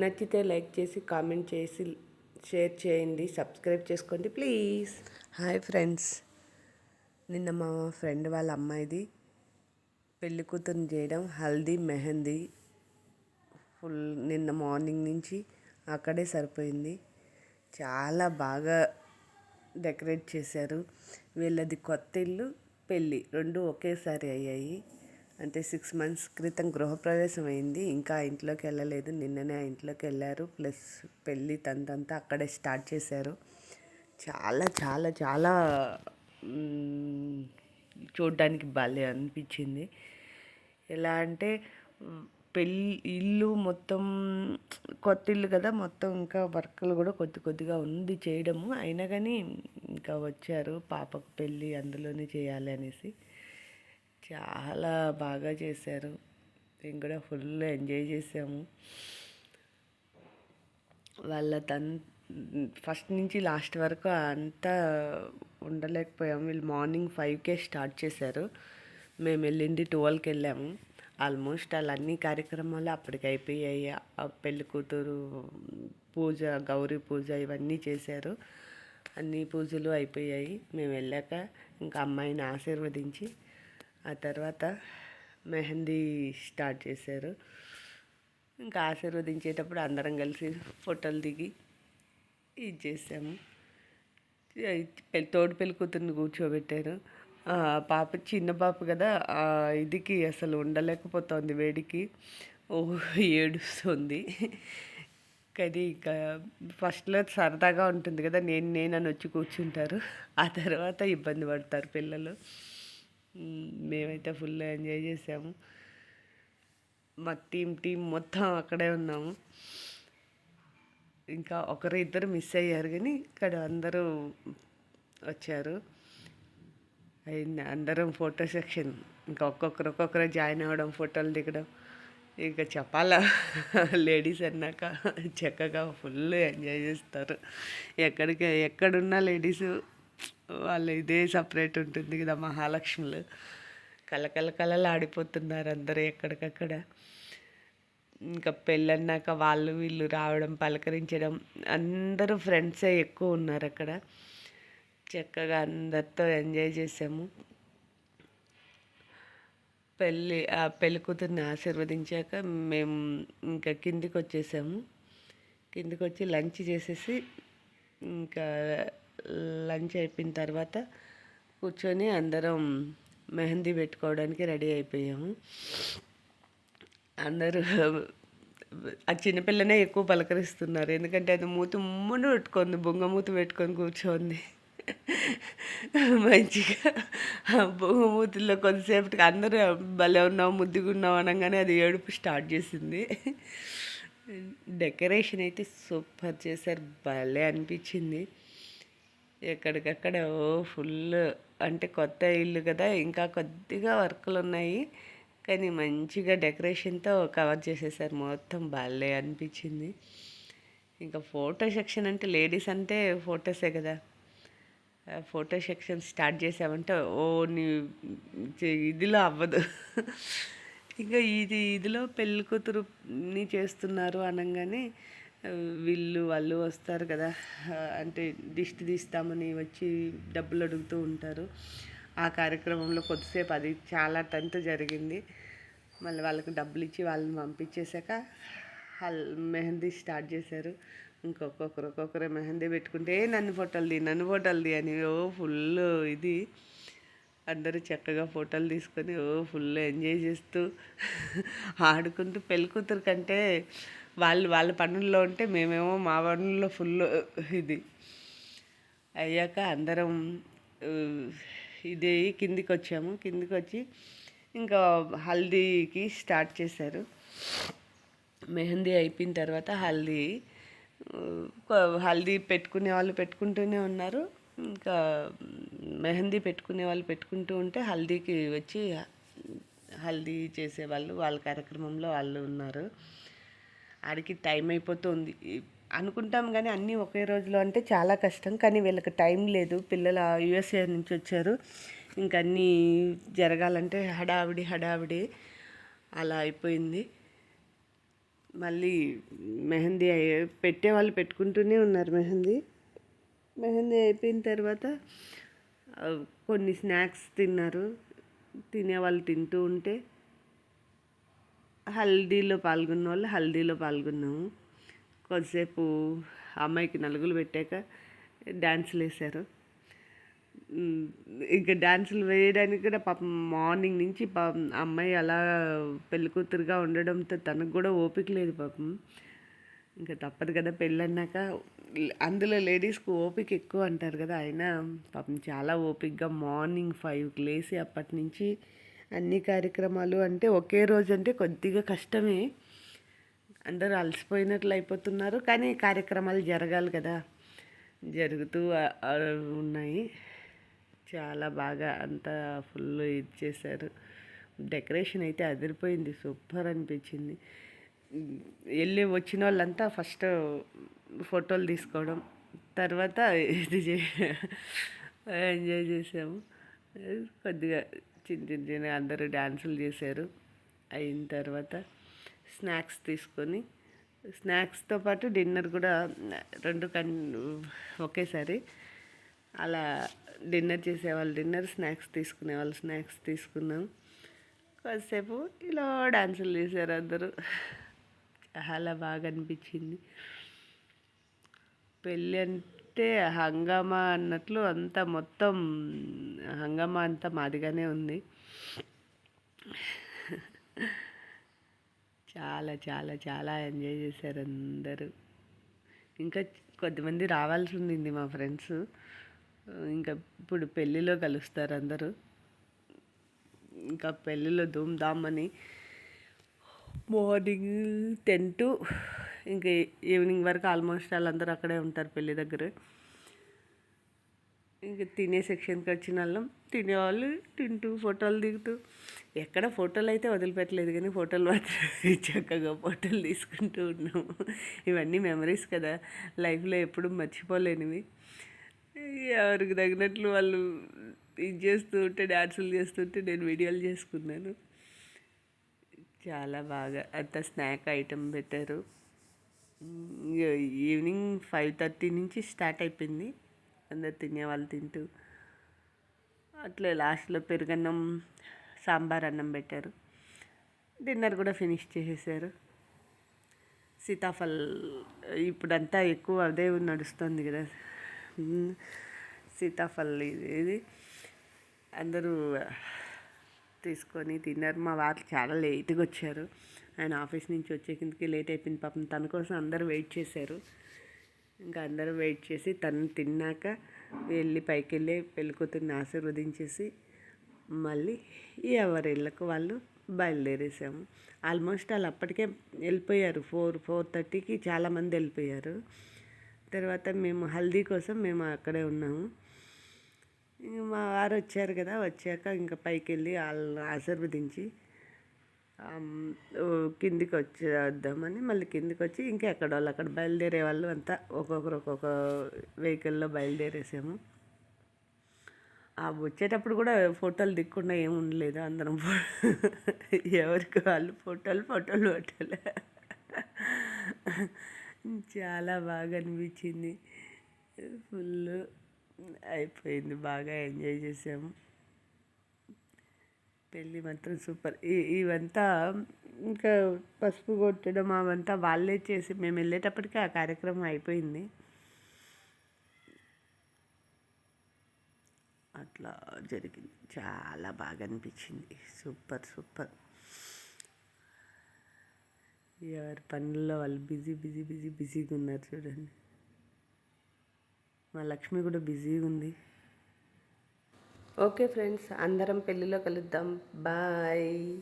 నచ్చితే లైక్ చేసి కామెంట్ చేసి షేర్ చేయండి సబ్స్క్రైబ్ చేసుకోండి ప్లీజ్. Hi friends. నిన్న మా ఫ్రెండ్ వాళ్ళ అమ్మాయిది పెళ్ళి కూతురు చేయడం హల్దీ మెహందీ ఫుల్ నిన్న మార్నింగ్ నుంచి అక్కడే సరిపోయింది. చాలా బాగా డెకరేట్ చేశారు. వీళ్ళది కొత్త ఇల్లు పెళ్ళి రెండు ఒకేసారి అయ్యాయి. అంటే సిక్స్ మంత్స్ క్రితం గృహప్రవేశం అయింది ఇంకా ఇంట్లోకి వెళ్ళలేదు. నిన్ననే ఆ ఇంట్లోకి వెళ్ళారు. ప్లస్ పెళ్ళి తంతంతా అక్కడే స్టార్ట్ చేశారు. చాలా చాలా చాలా మ్, చూడ్డానికి భలే అనిపించింది. ఎలా అంటే పెళ్ళి ఇల్లు మొత్తం కొత్త ఇల్లు కదా మొత్తం ఇంకా వర్కలు కూడా కొద్ది కొద్దిగా ఉంది చేయడము. అయినా కానీ ఇంకా వచ్చారు. పాపకు పెళ్ళి అందులోనే చేయాలి అనేసి. చాలా బాగా చేశారు. మేము కూడా ఫుల్ ఎంజాయ్ చేసాము. వాళ్ళ తన్ ఫస్ట్ నుంచి లాస్ట్ వరకు అంతా ఉండలేకపోయాము. వీళ్ళు మార్నింగ్ ఫైవ్కే స్టార్ట్ చేశారు. మేము వెళ్ళింది ట్వెల్వ్కి వెళ్ళాము. ఆల్మోస్ట్ వాళ్ళ అన్ని కార్యక్రమాలు అప్పటికి అయిపోయాయి. ఆ పెళ్ళి కూతురు పూజ గౌరీ పూజ ఇవన్నీ చేశారు. అన్ని పూజలు అయిపోయాయి. మేము వెళ్ళాక ఇంకా అమ్మాయిని ఆశీర్వదించి ఆ తర్వాత మెహందీ స్టార్ట్ చేశారు. ఇంకా ఆశీర్వదించేటప్పుడు అందరం కలిసి ఫోటోలు దిగి ఇది చేసాము. తోడు పెళ్ళి కూతుర్ని కూర్చోబెట్టారు. పాప చిన్న పాప కదా ఇదికి అసలు ఉండలేకపోతుంది వేడికి. ఓ ఏడుస్తుంది. కానీ ఇంకా ఫస్ట్లో సరదాగా ఉంటుంది కదా నేను నేనని వచ్చి కూర్చుంటారు. ఆ తర్వాత ఇబ్బంది పడతారు పిల్లలు. మేమైతే ఫుల్ ఎంజాయ్ చేసాము. మా టీం టీం మొత్తం అక్కడే ఉన్నాము. ఇంకా ఒకరు ఇద్దరు మిస్ అయ్యారు కానీ ఇక్కడ అందరూ వచ్చారు. అయింది అందరం ఫోటో సెక్షన్ ఇంకా ఒక్కొక్కరు ఒక్కొక్కరు జాయిన్ అవ్వడం ఫోటోలు దిగడం. ఇంకా చెప్పాలా? లేడీస్ అన్నాక చక్కగా ఫుల్ ఎంజాయ్ చేస్తారు. ఎక్కడికి ఎక్కడున్న లేడీస్ వాళ్ళ ఇదే సపరేట్ ఉంటుంది కదా మహాలక్ష్ములు. కలకల కలలు ఆడిపోతున్నారు అందరూ ఎక్కడికక్కడ. ఇంకా పెళ్ళన్నాక వాళ్ళు వీళ్ళు రావడం పలకరించడం అందరూ ఫ్రెండ్సే ఎక్కువ ఉన్నారు అక్కడ. చక్కగా అందరితో ఎంజాయ్ చేసాము. పెళ్ళి ఆ పెళ్ళి కూతుర్ని ఆశీర్వదించాక మేము ఇంకా కిందికి వచ్చేసాము కిందికి వచ్చి లంచ్ చేసేసి ఇంకా లంచ్ అయిపోయిన తర్వాత కూర్చొని అందరం మెహందీ పెట్టుకోవడానికి రెడీ అయిపోయాము. అందరూ ఆ చిన్నపిల్లనే ఎక్కువ పలకరిస్తున్నారు. ఎందుకంటే అది మూతి ముమ్మను పెట్టుకుంది బొంగ మూతి పెట్టుకొని కూర్చోంది. మంచిగా ఆ బొంగ మూతిలో కొద్దిసేపటికి అందరూ భలే ఉన్నావు ముద్దుగా ఉన్నావు అనగానే అది ఏడుపు స్టార్ట్ చేసింది. డెకరేషన్ అయితే సూపర్ చేశారు భలే అనిపించింది. ఎక్కడికక్కడ ఓ ఫుల్ అంటే కొత్త ఇల్లు కదా ఇంకా కొద్దిగా వర్కులు ఉన్నాయి కానీ మంచిగా డెకరేషన్తో కవర్ చేసేసారు. మొత్తం బాలే అనిపించింది. ఇంకా ఫోటో సెక్షన్ అంటే లేడీస్ అంటే ఫొటోసే కదా. ఫోటో సెక్షన్ స్టార్ట్ చేసామంటే ఓ నీ ఇదిలో అవ్వదు. ఇంకా ఇది ఇదిలో పెళ్ళికూతురుని చేస్తున్నారు అనగానే వీళ్ళు వాళ్ళు వస్తారు కదా. అంటే దిష్టి తీస్తామని వచ్చి డబ్బులు అడుగుతూ ఉంటారు. ఆ కార్యక్రమంలో కొద్దిసేపు అది చాలా టెన్త్ జరిగింది. మళ్ళీ వాళ్ళకి డబ్బులు ఇచ్చి వాళ్ళని పంపించేశాక మెహందీ స్టార్ట్ చేశారు. ఇంకొక్కొక్కరు ఒక్కొక్కరు మెహందీ పెట్టుకుంటే నన్ను ఫోటోలు ది నన్ను ఫోటోలు ది అని ఓ ఫుల్ ఇది. అందరూ చక్కగా ఫోటోలు తీసుకొని ఓ ఫుల్ ఎంజాయ్ చేస్తూ ఆడుకుంటూ పెళ్ళికూతురు కంటే వాళ్ళు వాళ్ళ పనుల్లో ఉంటే మేమేమో మా పనుల్లో ఫుల్ ఇది. అయ్యాక అందరం ఇది కిందికి వచ్చాము కిందికి వచ్చి ఇంకా హల్దీకి స్టార్ట్ చేశారు. మెహందీ అయిపోయిన తర్వాత హల్దీ హల్దీ పెట్టుకునే వాళ్ళు పెట్టుకుంటూనే ఉన్నారు. ఇంకా మెహందీ పెట్టుకునే వాళ్ళు పెట్టుకుంటూ ఉంటే హల్దీకి వచ్చి హల్దీ చేసేవాళ్ళు వాళ్ళ కార్యక్రమంలో వాళ్ళు ఉన్నారు. ఆడికి టైం అయిపోతుంది. అనుకుంటాం కానీ అన్నీ ఒకే రోజులో అంటే చాలా కష్టం. కానీ వీళ్ళకి టైం లేదు. పిల్లలు యుఎస్ఏ నుంచి వచ్చారు. ఇంక అన్నీ జరగాలంటే హడావిడి హడావిడి అలా అయిపోయింది. మళ్ళీ మెహందీ అయ్యే- పెట్టేవాళ్ళు పెట్టుకుంటూనే ఉన్నారు మెహందీ. మెహందీ అయిపోయిన తర్వాత కొన్ని స్నాక్స్ తిన్నారు. తినేవాళ్ళు తింటూ ఉంటే హల్దీలో పాల్గొన్న వాళ్ళు హల్దీలో పాల్గొన్నాము. కొద్దిసేపు అమ్మాయికి నలుగులు పెట్టాక డ్యాన్సులు వేశారు. ఇంకా డ్యాన్సులు వేయడానికి కూడా పాపం మార్నింగ్ నుంచి పాపం అమ్మాయి అలా పెళ్ళికూతురుగా ఉండడంతో తనకు కూడా ఓపిక లేదు పాపం. ఇంకా తప్పదు కదా పెళ్ళన్నాక. అందులో లేడీస్కి ఓపిక ఎక్కువ అంటారు కదా అయినా పాపం చాలా ఓపికగా మార్నింగ్ ఫైవ్కి లేసి అప్పటి నుంచి అన్ని కార్యక్రమాలు అంటే ఒకే రోజు అంటే కొద్దిగా కష్టమే. అందరూ అలసిపోయినట్లు అయిపోతున్నారు. కానీ కార్యక్రమాలు జరగాలి కదా. జరుగుతూ ఉన్నాయి. చాలా బాగా అంతా ఫుల్ ఇది చేశారు. డెకరేషన్ అయితే అదిరిపోయింది. సూపర్ అనిపించింది. వెళ్ళి వచ్చిన వాళ్ళంతా ఫస్ట్ ఫోటోలు తీసుకోవడం. తర్వాత ఇది చే ఎంజాయ్ చేసాము. కొద్దిగా చిన్న చిన్న చిన్న అందరూ డ్యాన్సులు చేశారు. అయిన తర్వాత స్నాక్స్ తీసుకొని స్నాక్స్తో పాటు డిన్నర్ కూడా రెండు కన్ ఒకేసారి. అలా డిన్నర్ చేసేవాళ్ళు డిన్నర్ స్నాక్స్ తీసుకునే వాళ్ళు స్నాక్స్ తీసుకున్నాం. కాసేపు ఇలా డాన్సులు చేశారు అందరూ. చాలా బాగా అనిపించింది. పెళ్ళి చెప్తే హంగామా అన్నట్లు అంతా మొత్తం హంగామా అంతా మాదిగానే ఉంది. చాలా చాలా చాలా ఎంజాయ్ చేశారు అందరూ. ఇంకా కొద్దిమంది రావాల్సి ఉండింది మా ఫ్రెండ్స్. ఇంకా ఇప్పుడు పెళ్ళిలో కలుస్తారు అందరూ. ఇంకా పెళ్ళిలో ధూమ్ ధామ్ అని మార్నింగ్ టెన్ టు ఇంకా ఈవినింగ్ వరకు ఆల్మోస్ట్ వాళ్ళందరూ అక్కడే ఉంటారు పెళ్ళి దగ్గర. ఇంకా తినే సెక్షన్కి వచ్చిన వాళ్ళం. తినేవాళ్ళు తింటూ ఫోటోలు దిగుతూ. ఎక్కడ ఫోటోలు అయితే వదిలిపెట్టలేదు కానీ ఫోటోలు మాత్రం చక్కగా ఫోటోలు తీసుకుంటూ ఉన్నాము. ఇవన్నీ మెమరీస్ కదా. లైఫ్లో ఎప్పుడూ మర్చిపోలేనివి. ఎవరికి తగినట్లు వాళ్ళు ఇది చేస్తూ ఉంటే డాన్సులు చేస్తుంటే నేను వీడియోలు చేసుకున్నాను. చాలా బాగా. అంత స్నాక్ ఐటెం పెట్టారు. ఈవినింగ్ ఫైవ్ థర్టీ నుంచి స్టార్ట్ అయిపోయింది. అందరు తినేవాళ్ళు తింటూ అట్లే లాస్ట్లో పెరుగన్నం సాంబార్ అన్నం పెట్టారు. డిన్నర్ కూడా ఫినిష్ చేసేసారు. సీతాఫల్ ఇప్పుడంతా ఎక్కువ అదే నడుస్తుంది కదా. సీతాఫల్ ఇది. అందరూ తీసుకొని తిన్నారు. మా వాళ్ళు చాలా లేట్గా వచ్చారు. ఆయన ఆఫీస్ నుంచి వచ్చే కిందకి లేట్ అయిపోయింది పాపం. తన కోసం అందరూ వెయిట్ చేశారు. ఇంకా అందరూ వెయిట్ చేసి తను తిన్నాక వెళ్ళి పైకి వెళ్ళి పెళ్ళికూతురిని ఆశీర్వదించేసి మళ్ళీ ఎవరి ఇళ్ళకు వాళ్ళు బయలుదేరేసాము ఆల్మోస్ట్ వాళ్ళు అప్పటికే వెళ్ళిపోయారు. ఫోర్ ఫోర్ థర్టీకి చాలామంది వెళ్ళిపోయారు. తర్వాత మేము హల్దీ కోసం మేము అక్కడే ఉన్నాము. మా వారు వచ్చారు కదా వచ్చాక ఇంకా పైకి వెళ్ళి వాళ్ళు ఆశీర్వదించి కిందికి వచ్చేద్దామని మళ్ళీ కిందికి వచ్చి ఇంకా ఎక్కడ వాళ్ళు అక్కడ బయలుదేరే వాళ్ళు అంతా ఒక్కొక్కరు ఒక్కొక్క వెహికల్లో బయలుదేరేసాము. ఆ వచ్చేటప్పుడు కూడా ఫోటోలు దిక్కుండా ఏమి ఉండలేదు అందరం ఎవరికి వాళ్ళు ఫోటోలు ఫోటోలు ఫోటోలు చాలా బాగా అనిపించింది. ఫుల్ అయిపోయింది బాగా ఎంజాయ్ చేసాము. పెళ్ళి మాత్రం సూపర్. ఇవంతా ఇంకా పసుపు కొట్టడం అవంతా వాళ్ళే చేసి మేము వెళ్ళేటప్పటికి ఆ కార్యక్రమం అయిపోయింది. అట్లా జరిగింది. చాలా బాగా అనిపించింది. Super super. ఎవరి పనుల్లో వాళ్ళు బిజీ బిజీ బిజీ బిజీగా ఉన్నారు చూడండి. మా లక్ష్మి కూడా బిజీగా ఉంది. ఓకే ఫ్రెండ్స్ అందరం పెళ్ళిలో కలుద్దాం. బాయ్.